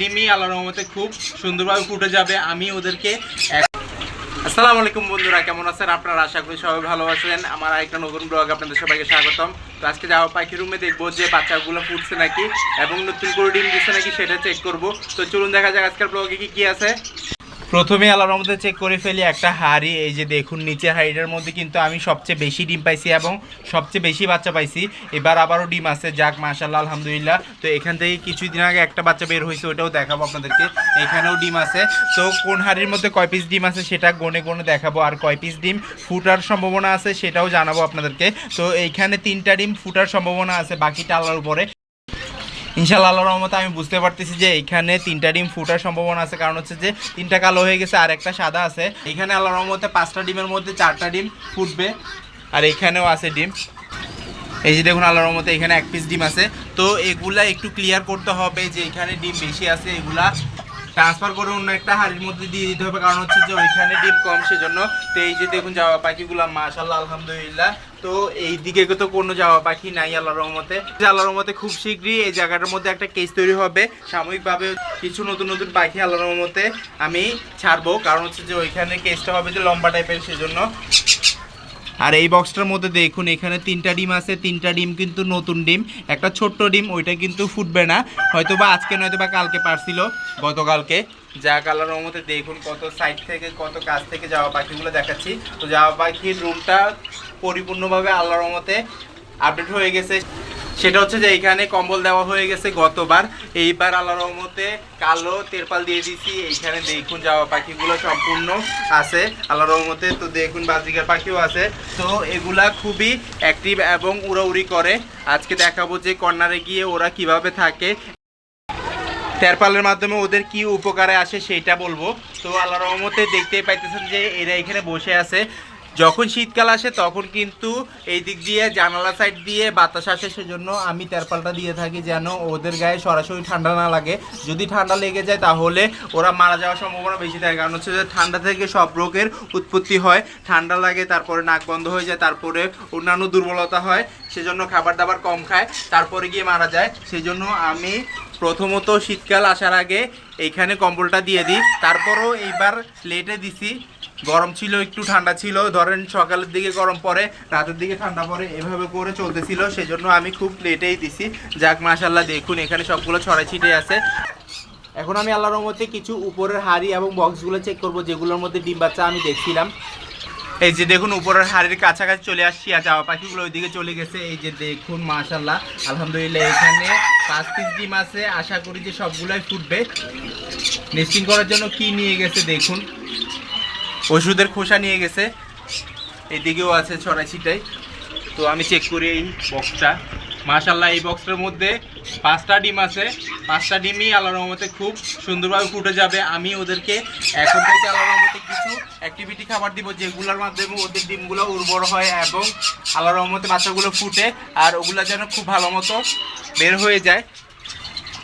ডিমই আল্লাহ রহমতে খুব সুন্দরভাবে ফুটে যাবে। আমি ওদেরকে আসসালামু আলাইকুম বন্ধুরা, কেমন আছেন? আপনারা আশা করি সবাই ভালো আছেন। আমার আরেকটা নতুন ব্লগ আপনাদের সবাইকে স্বাগতম। তো আজকে যাওয়া পাখি রুমে দেখব যে বাচ্চাগুলো ফুটছে নাকি এবং নতুন করে ডিম দিচ্ছে নাকি সেটা চেক করব। তো চলুন দেখা যাক আজকের ব্লগে কি কি আছে। প্রথমে আল্লাহর মধ্যে চেক করে ফেলি একটা হাড়ি, এই যে দেখুন, নিচের হাড়িটার মধ্যে কিন্তু আমি সবচেয়ে বেশি ডিম পাইছি এবং সবচেয়ে বেশি বাচ্চা পাইছি। এবার আবারও ডিম আছে, যাক মাশাল্লাহ আলহামদুলিল্লাহ। তো এখান থেকে কিছুদিন আগে একটা বাচ্চা বের হয়েছে, ওটাও দেখাবো আপনাদেরকে। এখানেও ডিম আছে। তো কোন হাড়ির মধ্যে কয় পিস ডিম আছে সেটা গনে গনে দেখাবো। আর কয় পিস ডিম ফুটার সম্ভাবনা আছে সেটাও জানাব আপনাদেরকে। তো এইখানে তিনটা ডিম ফুটার সম্ভাবনা আছে, বাকিটা আল্লাহর উপরে। ইনশাল্লাহ আল্লাহ রহমতে আমি বুঝতে পারতেছি যে এখানে তিনটা ডিম ফুটার সম্ভাবনা আছে। কারণ হচ্ছে যে তিনটা কালো হয়ে গেছে, আর একটা সাদা আছে। এখানে আল্লাহ রহমতে পাঁচটা ডিমের মধ্যে চারটা ডিম ফুটবে, আর এখানেও আছে ডিম। এই যে দেখুন আল্লাহর মতো এখানে এক পিস ডিম আছে। তো এগুলা একটু ক্লিয়ার করতে হবে যে এখানে ডিম বেশি আছে, এগুলা ট্রান্সফার করে অন্য একটা হাড়ির মধ্যে দিয়ে দিতে হবে। কারণ হচ্ছে যে ওইখানে ডিম কম, সেজন্য তো এই যে দেখুন যাওয়া পাখিগুলো মাশাল্লাহ আলহামদুলিল্লাহ। তো এই দিকে তো কোনো যাওয়া পাখি নাই আল্লাহর রহমতে। যে আল্লাহর রহমতে খুব শীঘ্রই এই জায়গাটার মধ্যে একটা কেস তৈরি হবে। সাময়িকভাবে কিছু নতুন নতুন পাখি আল্লাহর রহমতে আমি ছাড়বো। কারণ হচ্ছে যে ওইখানে কেসটা হবে যে লম্বা টাইপের সেজন্য আর এই বক্সটার মধ্যে দেখুন, এখানে তিনটা ডিম আছে, তিনটা ডিম কিন্তু নতুন ডিম, একটা ছোট্ট ডিম, ওইটা কিন্তু ফুটবে না। হয়তো বা আজকে নয়তো বা কালকে পারছিল। গতকালকে যা কালার মধ্যে দেখুন, কত সাইড থেকে, কত কাছ থেকে যাওয়া পাখিগুলো দেখাচ্ছি। তো যাওয়া পাখির রুমটা পরিপূর্ণভাবে আল্লাহর মতে আপডেট হয়ে গেছে। সেটা হচ্ছে যে এইখানে কম্বল দেওয়া হয়ে গেছে গতবার। এইবার আল্লাহ রহমতে কালো তেরপাল দিয়ে দিছি। এইখানে দেখুন যাওয়া পাখিগুলো সম্পূর্ণ আছে। আল্লাহ রহমতে তো দেখুন বাজিকার পাখিও আছে। তো এগুলা খুবই অ্যাক্টিভ এবং উড়াউড়ি করে। আজকে দেখাবো যে কর্নারে গিয়ে ওরা কীভাবে থাকে। তেরপালের মাধ্যমে ওদের কি উপকারে আসে সেইটা বলব। তো আল্লাহ রহমতে দেখতেই পাইতেছেন যে এরা এখানে বসে আছে। যখন শীতকাল আসে, তখন কিন্তু এই দিক দিয়ে, জানালা সাইড দিয়ে বাতাস আসে। সেজন্য আমি তেরপালটা দিয়ে থাকি যেন ওদের গায়ে সরাসরি ঠান্ডা না লাগে। যদি ঠান্ডা লেগে যায়, তাহলে ওরা মারা যাওয়ার সম্ভাবনা বেশি থাকে। কারণ হচ্ছে যে, ঠান্ডা থেকে সব রোগের উৎপত্তি হয়। ঠান্ডা লাগে, তারপরে নাক বন্ধ হয়ে যায়, তারপরে অন্যান্য দুর্বলতা হয়। সেজন্য খাবার দাবার কম খায়, তারপরে গিয়ে মারা যায়। সেজন্য আমি প্রথমত শীতকাল আসার আগে এইখানে কম্বলটা দিয়ে দিই। তারপরও এইবার লেটে দিছি। গরম ছিল, একটু ঠান্ডা ছিল। ধরেন সকালের দিকে গরম পড়ে, রাতের দিকে ঠান্ডা পড়ে, এভাবে করে চলতেছিল। সেজন্য আমি খুব লেটেই দিছি। যাক মাশাল্লাহ দেখুন, এখানে সবগুলো ছড়াই ছিটে আছে। এখন আমি আল্লাহর রহমতে কিছু উপরের হাড়ি এবং বক্সগুলো চেক করব, যেগুলোর মধ্যে ডিম বাচ্চা আমি দেখছিলাম। এই যে দেখুন, উপরের হাড়ির কাছাকাছি চলে আসছি আর যাওয়া পাখিগুলো ওইদিকে চলে গেছে। এই যে দেখুন মাশাল্লাহ আলহামদুলিল্লাহ, এখানে পাঁচ পিস ডিম আছে। আশা করি যে সবগুলোই ফুটবে। নেস্টিং করার জন্য কি নিয়ে গেছে, দেখুন। ওষুধের খোসা নিয়ে গেছে। এদিকেও আছে ছড়াই ছিটাই। তো আমি চেক করি এই বক্সটা মাশাল্লাহ এই বক্সটার মধ্যে পাঁচটা ডিম আছে। পাঁচটা ডিমই আল্লাহ রহমতে খুব সুন্দরভাবে ফুটে যাবে। আমি ওদেরকে এখন থেকে আল্লাহ রহমতে কিছু অ্যাক্টিভিটি খাবার দিব যেগুলোর মাধ্যমে ওদের ডিমগুলো উর্বর হয় এবং আল্লাহ রহমতে বাচ্চাগুলো ফুটে আর ওগুলো যেন খুব ভালো মতো বের হয়ে যায়।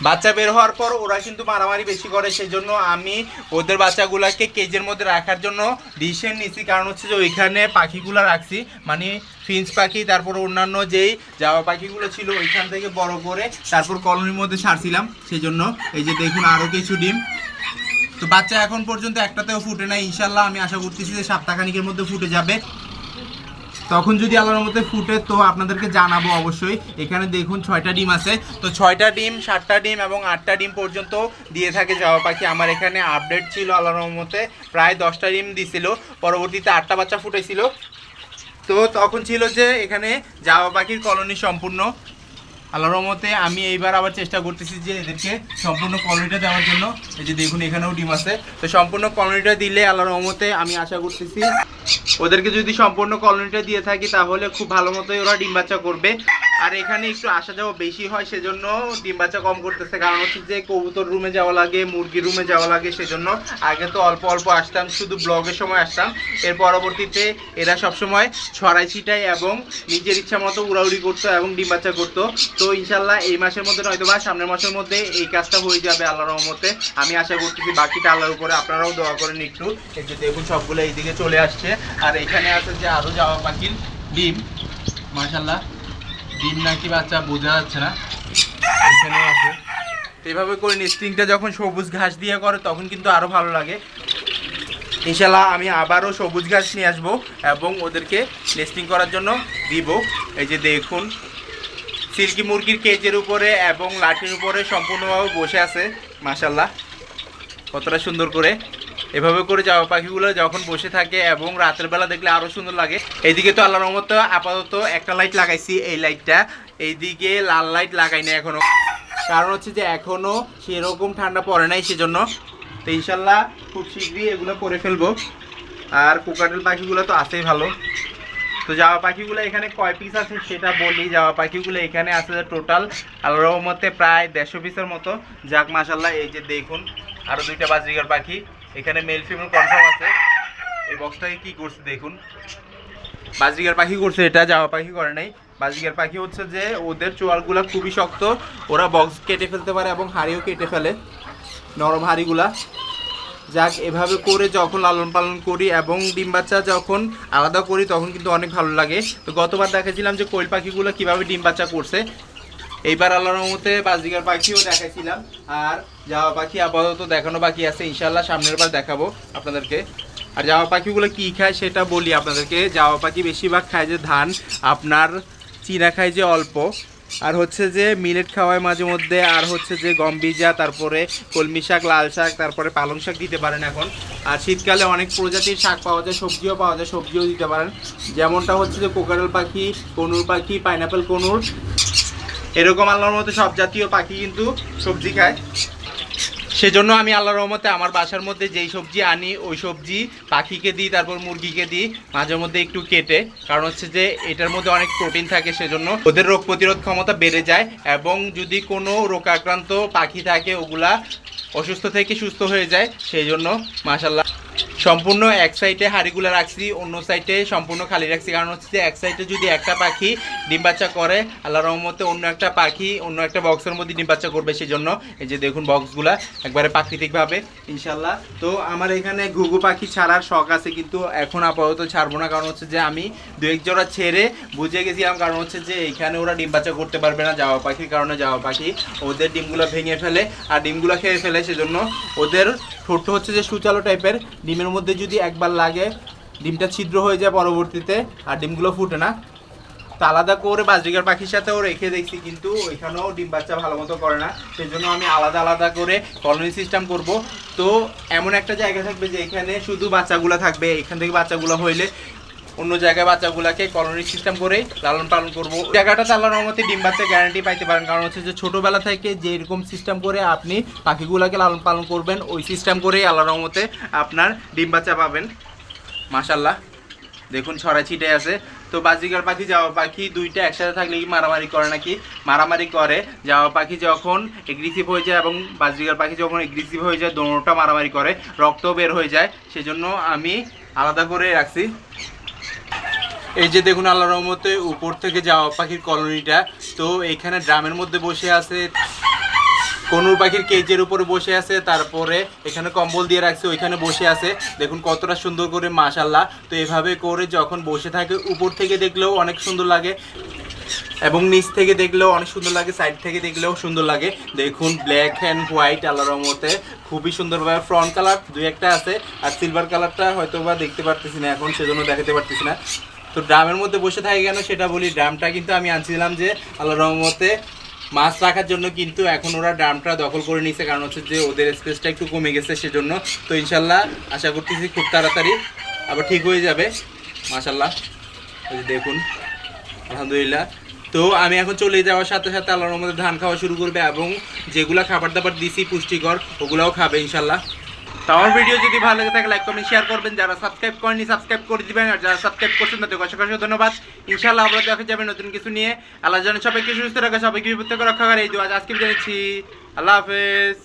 বাচ্চা বের হওয়ার পর ওরা কিন্তু মারামারি বেশি করে, সেজন্য আমি ওদের বাচ্চাগুলোকে কেজের মধ্যে রাখার জন্য ডিসিশন নিয়েছি কারণ হচ্ছে যে ওইখানে পাখিগুলো রাখছি। মানে ফিঞ্চ পাখি, তারপর অন্যান্য যেই জাবা পাখিগুলো ছিল, ওইখান থেকে বড় করে তারপর কলোনির মধ্যে ছাড়ছিলাম সেজন্য এই যে দেখুন আরও কিছু ডিম। তো বাচ্চা এখন পর্যন্ত একটাতেও ফুটে নাই। ইনশাল্লাহ আমি আশা করতেছি যে সপ্তাহখানিকের মধ্যে ফুটে যাবে। তখন যদি আল্লাহর মধ্যে ফুটে, তো আপনাদেরকে জানাব অবশ্যই। এখানে দেখুন ছয়টা ডিম আছে। তো ছয়টা ডিম, সাতটা ডিম এবং আটটা ডিম পর্যন্ত দিয়ে থাকে জাওয়া পাখি। আমার এখানে আপডেট ছিল আল্লাহর রহমতে, প্রায় দশটা ডিম দিছিল। পরবর্তীতে আটটা বাচ্চা ফুটেছিল। তো তখন ছিল যে, এখানে জাওয়া পাখির কলোনি সম্পূর্ণ। আল্লাহর রহমতে আমি এইবার আবার চেষ্টা করতেছি যে এদেরকে সম্পূর্ণ কলোনিটা দেওয়ার জন্য। এই যে দেখুন, এখানেও ডিম আছে। তো সম্পূর্ণ কলোনিটা দিলে আল্লাহর রহমতে আমি আশা করতেছি ওদেরকে যদি সম্পূর্ণ কলোনিটা দিয়ে থাকি, তাহলে খুব ভালো মতোই ওরা ডিম বাচ্চা করবে। আর এখানে একটু আসা যাওয়া বেশি হয়, সেজন্য ডিম বাচ্চা কম করতেছে। কারণ হচ্ছে যে কবুতর রুমে যাওয়া লাগে মুরগির রুমে যাওয়া লাগে, সেজন্য আগে তো অল্প অল্প আসতাম, শুধু ব্লগের সময় আসতাম। এর পরবর্তীতে এরা সবসময় ছড়াই ছিটাই এবং নিজের ইচ্ছা মতো উড়াউড়ি করতো এবং ডিম বাচ্চা করতো। তো ইনশাল্লাহ এই মাসের মধ্যে নয়তো বা সামনের মাসের মধ্যে এই কাজটা হয়ে যাবে আল্লাহর রহমতে। আমি আশা করতেছি বাকিটা আল্লাহর উপরে আপনারাও দোয়া করেন একটু। এই যে দেখুন সবগুলো এইদিকে চলে আসছে। আর এখানে আছে যে আরও যাওয়া পাখির ডিম। মাশাল্লাহ ডিম নাকি বাচ্চা, বোঝা যাচ্ছে না। এখানে আছে। তো এভাবে করে নেস্টিংটা যখন সবুজ ঘাস দিয়ে করে, তখন কিন্তু আরও ভালো লাগে। ইনশাল্লাহ আমি আবারও সবুজ ঘাস নিয়ে আসব এবং ওদেরকে নেস্টিং করার জন্য দিব। এই যে দেখুন, সিল্কি মুরগির কেজের উপরে এবং লাঠির উপরে সম্পূর্ণভাবে বসে আছে মাশাল্লাহ কতটা সুন্দর করে। এভাবে করে যাওয়া পাখিগুলো যখন বসে থাকে এবং রাতের বেলা দেখলে আরও সুন্দর লাগে। এইদিকে তো আল্লাহর রহমত আপাতত একটা লাইট লাগাইছি, এই লাইটটা এইদিকে লাল লাইট লাগাই না এখনও। কারণ হচ্ছে যে এখনও সেরকম ঠান্ডা পড়ে নাই সেজন্য। তো ইনশাল্লাহ খুব শীঘ্রই এগুলো করে ফেলব। আর কোকাটেল পাখিগুলো তো আছেই ভালো। তো যাওয়া পাখিগুলো এখানে কয় পিস আছে সেটা বলি। যাওয়া পাখিগুলো এখানে আছে টোটাল আল্লাহর রহমতে প্রায় দেড়শো পিসের মতো। যাক মাসাল্লাহ এই যে দেখুন আরও দুইটা বাজরিগার পাখি। এখানে মেল ফিমেল কনফার্ম আছে। এই বক্সটাকে কি করছে দেখুন। বাজরিগার পাখি করছে এটা যাওয়া পাখি করে নাই। বাজরিগার পাখি হচ্ছে যে ওদের চোয়ালগুলো খুবই শক্ত। ওরা বক্স কেটে ফেলতে পারে এবং হাড়িও কেটে ফেলে। নরম হাড়িগুলা। যাক, এভাবে করে যখন লালন পালন করি এবং ডিম বাচ্চা যখন আলাদা করি, তখন কিন্তু অনেক ভালো লাগে। তো গতবার দেখেছিলাম যে কোয়েল পাখিগুলো কীভাবে ডিম বাচ্চা করছে। এইবার আল্লাহর রহমতে বাজরিগার পাখিও দেখাইছিলাম। আর জামা পাখি আপাতত দেখানো বাকি আছে। ইনশাল্লাহ সামনের বার দেখাবো আপনাদেরকে। আর জামা পাখিগুলো কি খায় সেটা বলি আপনাদেরকে। জামা পাখি বেশিরভাগ খায় যে ধান, আপনার চীনা খায় যে অল্প। আর হচ্ছে যে মিলেট খাওয়ায় মাঝে মধ্যে। আর হচ্ছে যে গম বীজা, তারপরে কলমি শাক, লাল শাক, তারপরে পালং শাক দিতে পারেন এখন। আর শীতকালে অনেক প্রজাতির শাক পাওয়া যায়, সবজিও পাওয়া যায়, সবজিও দিতে পারেন। যেমনটা হচ্ছে যে কোকারেল পাখি, কনুর পাখি, পাইনাপেল কনুর এরকম আল্লাহর মতো সব জাতীয় পাখি কিন্তু সবজি খায়। সেজন্য আমি আল্লাহর রহমতে আমার বাসার মধ্যে যেই সবজি আনি, ওই সবজি পাখিকে দিই, তারপর মুরগিকে দিই, মাঝে মধ্যে একটু কেটে। কারণ হচ্ছে যে এটার মধ্যে অনেক প্রোটিন থাকে সেজন্য ওদের রোগ প্রতিরোধ ক্ষমতা বেড়ে যায় এবং যদি কোনো রোগাক্রান্ত পাখি থাকে, ওগুলা অসুস্থ থেকে সুস্থ হয়ে যায় সেই জন্য মাসাল্লাহ সম্পূর্ণ এক সাইডে হাড়িগুলো রাখছি, অন্য সাইডে সম্পূর্ণ খালি রাখছি। কারণ হচ্ছে এক সাইডে যদি একটা পাখি ডিম বাচ্চা করে আল্লাহ রহমতে অন্য একটা পাখি অন্য একটা বক্সের মধ্যে ডিম বাচ্চা করবে সেই জন্য এই যে দেখুন বক্সগুলা একবারে প্রাকৃতিকভাবে ইনশাল্লাহ তো আমার এখানে ঘুঘু পাখি ছাড়ার শখ আছে, কিন্তু এখন আপাতত ছাড়বো না। কারণ হচ্ছে যে আমি দু এক জোড়া ছেড়ে বুঝে গেছিলাম, কারণ হচ্ছে যে এখানে ওরা ডিম বাচ্চা করতে পারবে না যাওয়া পাখির কারণে যাওয়া পাখি। ওদের ডিমগুলো ভেঙে ফেলে, আর ডিমগুলো খেয়ে ফেলে, সেজন্য ওদের ঠোঁট হচ্ছে যে সুচালো টাইপের ডিমের মধ্যে যদি একবার লাগে, ডিমটা ছিদ্র হয়ে যায় পরবর্তীতে, আর ডিমগুলো ফুটে না। তো আলাদা করে বাজরিকার পাখির সাথেও রেখে দেখছি, কিন্তু ওইখানেও ডিম বাচ্চা ভালো মতো করে না। সেই জন্য আমি আলাদা আলাদা করে কলোনি সিস্টেম করব। তো এমন একটা জায়গা থাকবে যে এখানে শুধু বাচ্চাগুলো থাকবে। এখান থেকে বাচ্চাগুলো হইলে অন্য জায়গায় বাচ্চাগুলোকে কলোনি সিস্টেম করে লালন পালন করব। জায়গাটাতে আল্লাহ রহমতে ডিম বাচ্চা গ্যারান্টি পাইতে পারেন। কারণ হচ্ছে যে ছোটোবেলা থেকে যেরকম সিস্টেম করে আপনি পাখিগুলোকে লালন পালন করবেন, ওই সিস্টেম করেই আল্লাহ রহমতে আপনার ডিম বাচ্চা পাবেন। মাশাল্লাহ দেখুন ছড়া ছিটে আছে। তো বাজিকার পাখি যাওয়া পাখি দুইটা একসাথে থাকলে কি মারামারি করে নাকি? মারামারি করে। যাওয়া পাখি যখন এগ্রেসিভ হয়ে যায় এবং বাজিকার পাখি যখন এগ্রেসিভ হয়ে যায় দোনোটা মারামারি করে, রক্ত বের হয়ে যায়। সেজন্য আমি আলাদা করে রাখছি। এই যে দেখুন আল্লাহ রহমতে উপর থেকে যাওয়া পাখির কলোনিটা, তো এখানে ড্রামের মধ্যে বসে আছে, কনুর পাখির কেজের উপরে বসে আছে, তারপরে এখানে কম্বল দিয়ে রাখছে, ওইখানে বসে আছে। দেখুন কতটা সুন্দর করে মাশাল্লাহ তো এভাবে করে যখন বসে থাকে, উপর থেকে দেখলেও অনেক সুন্দর লাগে এবং নিচ থেকে দেখলেও অনেক সুন্দর লাগে, সাইড থেকে দেখলেও সুন্দর লাগে। দেখুন ব্ল্যাক অ্যান্ড হোয়াইট আল্লাহর রহমতে, খুবই সুন্দরভাবে ফ্রন্ট কালার দুই একটা আছে, আর সিলভার কালারটা হয়তো বা দেখতে পারতেছি না, এখন সেজন্য দেখাতে পারতেছি না। তো ড্রামের মধ্যে বসে থাকে কেন সেটা বলি, ড্রামটা কিন্তু আমি আনছিলাম যে আল্লাহ রহমতে মাছ রাখার জন্য কিন্তু এখন ওরা ড্রামটা দখল করে নিছে কারণ হচ্ছে যে ওদের স্পেসটা একটু কমে গেছে সেজন্য। তো ইনশাল্লাহ আশা করতেছি খুব তাড়াতাড়ি আবার ঠিক হয়ে যাবে, মাশাল্লাহ। দেখুন, আলহামদুলিল্লাহ। তো আমি এখন চলে যাওয়ার সাথে সাথে আল্লাহর মধ্যে ধান খাওয়া শুরু করবে এবং যেগুলো খাবার দাবার দিছি পুষ্টিকর, ওগুলাও খাবে ইনশাল্লাহ। তো আমার ভিডিও যদি ভালো লাগে থাকে লাইক কমেন্ট শেয়ার করবেন। যারা সাবস্ক্রাইব করেনি সাবস্ক্রাইব করে দিবেন। আর যারা সাবস্ক্রাইব করছেন, তাদের অসংখ্য ধন্যবাদ। ইনশাআল্লাহ আমরা দেখা যাবে নতুন কিছু নিয়ে। আল্লাহ যেন সবাইকে সুস্থ রাখা, সবাইকে বিপদ থেকে রক্ষা করে। এই দু আজকে জানিয়েছি আল্লাহ হাফেজ।